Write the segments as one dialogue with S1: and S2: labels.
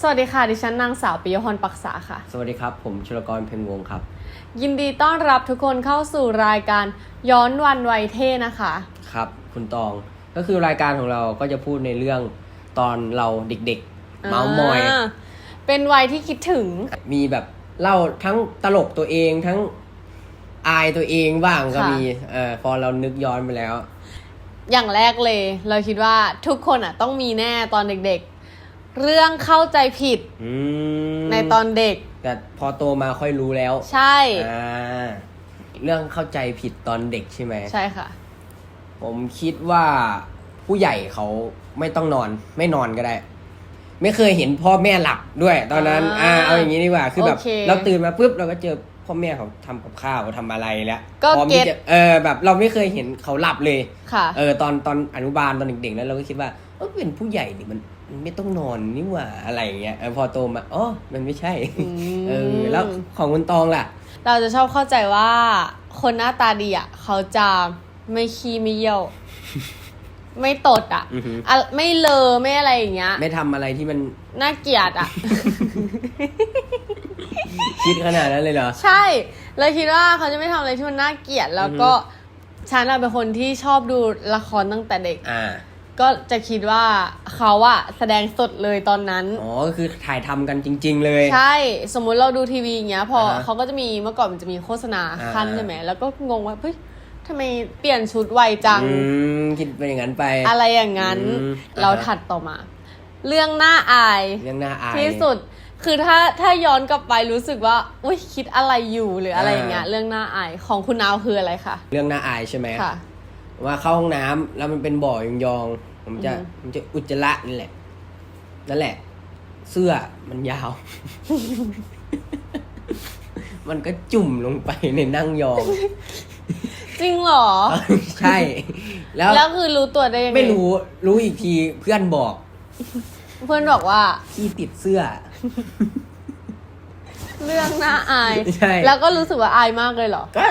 S1: สวัสดีค่ะ ดิฉันนางสาวปิยพรปักษาค่ะ
S2: สวัสดีครับ ผมชลกรเพ็ญวงศ์ครับ
S1: ยินดีต้อนรับทุกคนเข้าสู่รายการย้อนวันวัยเท่นะคะ
S2: ครับ คุณตองก็คือรายการของเราก็จะพูดในเรื่องตอนเราเด็กๆ เมาส์มอยา
S1: เป็นวัยที่คิดถึง
S2: มีแบบเล่าทั้งตลกตัวเองทั้งอายตัวเองบ้างก็
S1: ค่ะ
S2: มีเออพอเรานึกย้อนไปแล้ว
S1: อย่างแรกเลย เราคิดว่าทุกคนอะต้องมีแน่ตอนเด็กๆ เรื่องเข้าใจผิด
S2: อืม
S1: ในตอนเด็ก
S2: แต่พอโตมาค่อยรู้แล้ว
S1: ใช่
S2: อ่าเรื่องเข้าใจผิดตอนเด็กใช่ไหม
S1: ใช่ค่ะ
S2: ผมคิดว่าผู้ใหญ่เขาไม่ต้องนอน ไม่นอนก็ได้ ไม่เคยเห็นพ่อแม่หลับด้วย ตอนนั้น
S1: อ่า
S2: อ่าเอาอย่างนี้ดีกว่าคือแบบ
S1: โอเค
S2: เราตื่นมาปุ๊บเราก็เจอพ่อแม่เขาทำกับข้าวทำอะไรแล้ว
S1: ก็
S2: พร้อมที่
S1: เก็
S2: จะ
S1: ต
S2: เออแบบเราไม่เคยเห็นเขาหลับเลย
S1: ค่ะ
S2: เออตอนตอนอนุบาลตอนเด็กๆนั้นเราก็คิดว่าเออเป็นผู้ใหญ่นี่มันมัน ไม่ต้องนอนนี่หว่าอะไรอย่างเงี้ยเออพอโตมาอ๋อมันไม่ใช่
S1: ม
S2: เออแล้วของคุณตองล่ะ
S1: เราจะชอบเข้าใจว่า คนหน้าตาดีอะเขาจะไม่ขี้ไม่เยี่ยว ไม่ตดอะ
S2: อือหือ
S1: อะไม่เลอไม่อะไรอย่างเงี้ย
S2: ไม่ทำอะไรที่มัน
S1: น่าเกลียดอะ
S2: คิดขนาดนั้นเลยเหรอ
S1: ใช่เลยคิดว่าเขาจะไม่ทำอะไรที่มันน่าเกลียดแล้วก็ฉันอะเป็นคนที่ชอบดูละครตั้งแต่เด็ก
S2: อ่า
S1: ก็จะคิดว่าเขาอะแสดงสดเลยตอนนั้น
S2: อ๋อก็คือถ่ายทำกันจริง ๆ เลย
S1: ใช่ สมมุติเราดูทีวีอย่างเงี้ย พอ
S2: อ่าฮะ
S1: เขาก็จะมีเมื่อก่อนมันจะมีโฆษณา
S2: อ่า
S1: ขั้นใช่ไหมแล้วก็งงว่าเฮ้ยทำไมเปลี่ยนชุดไวจัง
S2: อืมคิดเป็นอย่างนั้นไป
S1: อะไรอย่างนั้น
S2: อืม
S1: เรา
S2: อ่าฮะ
S1: ถัดต่อมา เรื่องน่าอาย
S2: เรื่องน่าอาย
S1: ที่สุดคือถ้าถ้าย้อนกลับไปรู้สึกว่าอุ้ยคิดอะไรอยู่หรืออะไรอย่างเงี้ย
S2: อ่า
S1: เรื่องน่าอายของคุณนาวคืออะไรคะ
S2: เรื่องน่าอายใช่ไหม
S1: ค่ะ
S2: ว่าเข้าห้องน้ำแล้วมันเป็นบ่อยองๆผมจะ
S1: อือฮึ
S2: ผมจะอุจจาระนี่แหละ นั่นแหละ เสื้อมันยาว มันก็จุ่มลงไปในนั่งยอง
S1: จริงเหรอ
S2: ใช่ แล้ว
S1: แล้วคือรู้ตัวได้ยังไง
S2: ไม่รู้รู้อีกทีเพื่อนบอก
S1: เพื่อนบอกว่า
S2: ที่ติดเสื้อ
S1: เรื่องน่าอาย
S2: ใช่
S1: แล้วก็รู้สึกว่าอายมากเลยเหรอ
S2: ก็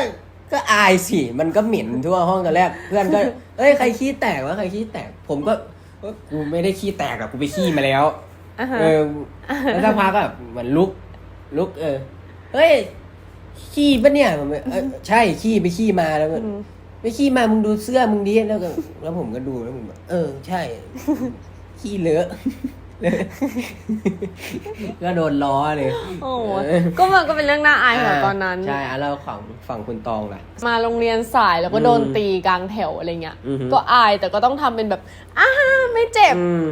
S2: ก็อายสิ มันก็เหม็นทั่วห้องตอนแรก เพื่อนก็ เอ้ยใครขี้แตกวะใครขี้แตก ผมก็เอ้ยกูไม่ได้ขี้แตกอะกูไปขี้มาแล้ว
S1: อ่าฮะ
S2: เออแล้วสักพักก็แบบเหมือนลุก ลุก เออ เฮ้ย ขี้ปะเนี่ยผมเออใช่ขี้ไปขี้มาแล้วก็
S1: อืม
S2: ไปขี้มามึงดูเสื้อมึงดิแล้วก็แล้วผมก็ดูแล้วผมแบบเออ ใช่ ขี้เลอะ ก็โดนล้อเลย
S1: โอ้โห
S2: เออ
S1: ก็มันก็เป็นเรื่องน่าอายของตอนนั้น
S2: ใช่อะแล้วฝั่งฝั่งคุณตองล่ะ
S1: มาโรงเรียนสายแล้วก็โดน
S2: อืม
S1: ตีกลางแถวอะไรเงี้ย
S2: อือฮึ
S1: ก็อายแต่ก็ต้องทำเป็นแบบอ้าไม่เจ็บ
S2: อืม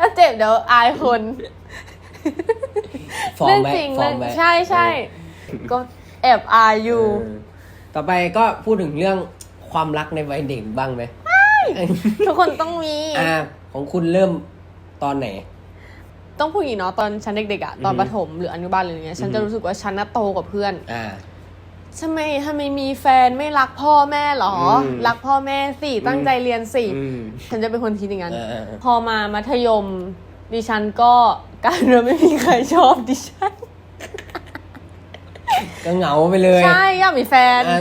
S1: ถ้าเจ็บเดี๋ยวอายคน
S2: ฟอร์
S1: เรื่
S2: ม
S1: อง
S2: ไว้
S1: จริง
S2: ฟอ
S1: เรื่
S2: ร์
S1: อง
S2: มไว้
S1: ใช่ใช่ก็แอบอายอยู่
S2: เออต่อไปก็พูดถึงเรื่องความรักในวัยเด็กบ้างไหม
S1: ทุกคนต้องมี
S2: อ่าของคุณเริ่มตอนไหน
S1: ต้องพูดอย่างนี้เนาะตอนฉันเด็กๆอะตอน
S2: อือฮึ
S1: ประถมหรืออนุบาลหรืออะไรเงี้ยฉัน
S2: อือฮึ
S1: จะรู้สึกว่าฉันน่ะโตกว่าเพื่อน
S2: อ่า
S1: ทำไมทำไมมีแฟนไม่รักพ่อแม่หรอ
S2: อืม
S1: รักพ่อแม่สิ ตั้งใจเรียนสิ
S2: อืม
S1: ฉันจะเป็นคนคิดอย่างนั้น
S2: เออเออเออ
S1: พอมามัธยมดิฉันก็กลารว่าไม่มีใครชอบดิฉัน
S2: ก็เหงาไปเลย
S1: ใช่อยากมีแฟน
S2: อ่า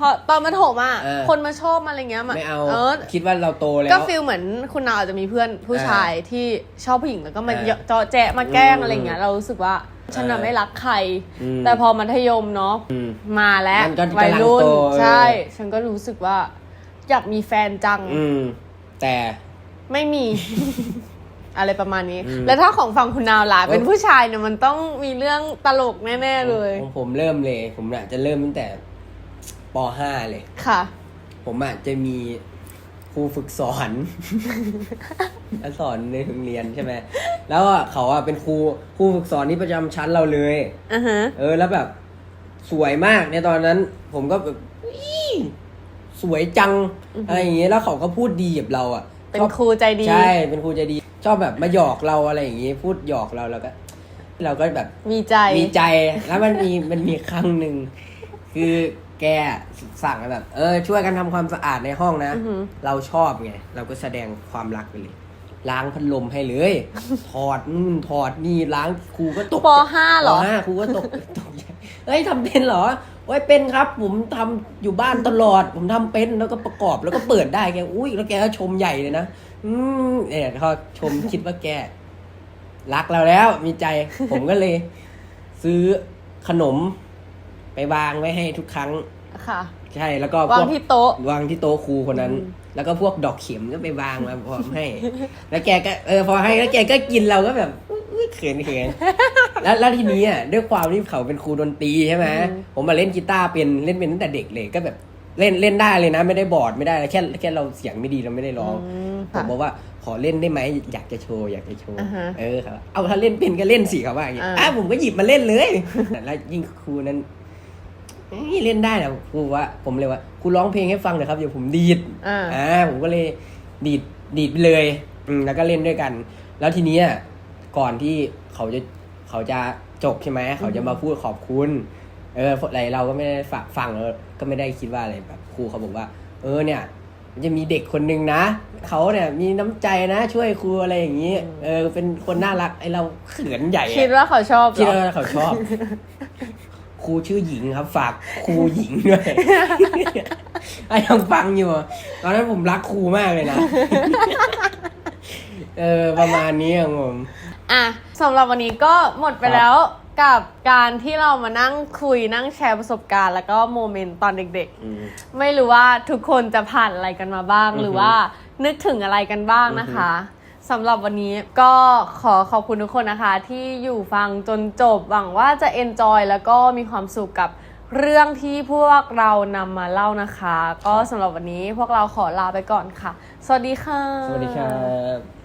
S1: พอตอนมัธยมอะ
S2: เออ
S1: คนมาชอบมาอะไรเงี้ย
S2: ไม่เอา
S1: เออ
S2: คิดว่าเราโตแล้ว
S1: ก็ฟีลเหมือนคุณนาวอาจจะมีเพื่อนผู้ชายที่ชอบผู้หญิงแล้วก็มา
S2: เออ
S1: เยาะเจาะแจ๊ะมาแกล้ง
S2: อืม
S1: อะไรเงี้ยเรารู้สึกว่าฉันน่ะ
S2: เออ
S1: ไม่รักใคร
S2: อืม
S1: แต่พอมัธยมเนาะ
S2: อืม
S1: มาแล้ว
S2: มันก็
S1: วัยรุ่น
S2: กำลังโตเออ
S1: ใช่ ฉันก็รู้สึกว่าอยากมีแฟนจัง
S2: อืม แต่
S1: ไม่มี อะไรประมาณนี้
S2: อืม
S1: แล้วถ้าของฝั่งคุณนาวล่ะ
S2: เออ
S1: เป็นผู้ชายเนี่ยมันต้องมีเรื่องตลกแน่ๆเลย
S2: ของผมเริ่มเลย ผมน่ะจะเริ่มตั้งแต่ป .5 เลย
S1: ค่ะ
S2: ผมอะจะมีครูฝึกสอนสอนในโรงเรียนใช่ไหมแล้วอะเขาอะเป็นครูครูฝึกสอนที่ประจำชั้นเราเลย
S1: อือฮะ
S2: เออ แล้วแบบสวยมากในตอนนั้น ผมก็แบบอี้สวยจังอะไรอย่างเงี้ยแล้วเขาก็พูดดีกับเราอะ
S1: เป็น
S2: ชอบ
S1: ครูใจดี
S2: ใช่ เป็นครูใจดี ชอบแบบมาหยอกเราอะไรอย่างงี้ พูดหยอกเราแล้วก็ เราก็แบบ
S1: มีใจ
S2: มีใจแล้วมันมีมันมีครั้งหนึ่งคือแกสั่งแบบ เออ ช่วยกันทำความสะอาดในห้องนะ
S1: อือหือ
S2: เราชอบไง เราก็แสดงความรักไปเลย ล้างพัดลมให้เลย ถอดนู่นถอดนี่ล้างครูก็ตก
S1: ปห้าเหรอ
S2: ปห้าครูก็ตกตกใจเฮ้ยทำเป็นเหรอโอ้ยเป็นครับ ผมทำอยู่บ้านตลอด ผมทำเป็นแล้วก็ประกอบแล้วก็เปิดได้แกอุ้ยแล้วแกก็ชมใหญ่เลยนะ อืมเนี่ยเขาชมคิดว่าแก รักเราแล้ว มีใจ ผมก็เลย ซื้อขนม ไปวางไว้ให้ทุกครั้ง
S1: ค่ะ
S2: ใช่ แล้วก็
S1: วา
S2: พ
S1: ง
S2: วก
S1: ที่โต๊ะ
S2: วางที่โต๊ะครูคนนั้น
S1: อืม
S2: แล้วก็พวกดอกเข็มก็ไปวางมาพร้อมให้ แล้วแกก็เออพอให้แล้วแกก็กินเราก็แบบอุ๊ยเขินเขินแล้วแล้วทีนี้อะด้วยความที่เขาเป็นครูดนตรีใช่ไหมผมมาเล่นกีตาร์เป็นเล่นเป็นตั้งแต่เด็กเลยก็แบบ เล่นเล่นได้เลยนะ ไม่ได้บอร์ดไม่ได้แค่แค่เราเสียงไม่ดีเราไม่ได้ร้อง
S1: ม
S2: ผ
S1: ค่ะ
S2: มบอกว่าขอเล่นได้ไหมอยากจะโชว์อยากจะโชว์
S1: อ่าฮะ
S2: เออครับเอาถ้าเล่นเป็นก็เล่นสิครับว่าอย่างเงี้ย
S1: อ่า
S2: อะผมก็หยิบมาเล่นเลยแล้วยิ่งครูนั้นเอ้ยเล่นได้นะครูว่าผมเลยว่าครูร้องเพลงให้ฟังหน่อยครับเดี๋ยวผมดีด
S1: อ่า
S2: อ่าผมก็เลยดีดดีดไปเลยอืมแล้วก็เล่นด้วยกัน แล้วทีเนี้ยก่อนที่เขาจะเขาจะจบใช่ไหมเขาจะมาพูดขอบคุณ เอออะไรเราก็ไม่ได้ฝากฟังแล้วก็ไม่ได้คิดว่าอะไรแบบครูเขาบอกว่า เออเนี่ย มันจะมีเด็กคนหนึ่งนะเขาเนี่ยมีน้ำใจนะ ช่วยครูอะไรอย่างนี้ เออ เป็นคนน่ารักไอเราเขินใหญ่อะ
S1: คิดว่าเขาชอบเหร
S2: คิด
S1: อ
S2: ว่าเขาชอบ ครูชื่อหญิงครับ ฝากครูหญิงด้วย ไอ้ยังฟังอยู่อะตอนนั้นผมรักครูมากเลยนะ เออ ประมาณนี้ครับผม
S1: อะสำหรับวันนี้ก็หมดไปแล้ว กับการที่เรามานั่งคุยนั่งแชร์ประสบการณ์ แล้วก็โมเมนต์ตอนเด็ก
S2: อืม
S1: ๆ ไม่รู้ว่าทุกคนจะผ่านอะไรกันมาบ้าง
S2: อือฮึ
S1: หรือว่านึกถึงอะไรกันบ้างนะคะสำหรับวันนี้ก็ขอขอบคุณทุกคนนะคะ ที่อยู่ฟังจนจบหวังว่าจะ enjoy แล้วก็มีความสุขกับเรื่องที่พวกเรานำมาเล่านะคะ ก็สำหรับวันนี้พวกเราขอลาไปก่อนค่ะ สวัสดีค่ะ
S2: สวัสดีครับ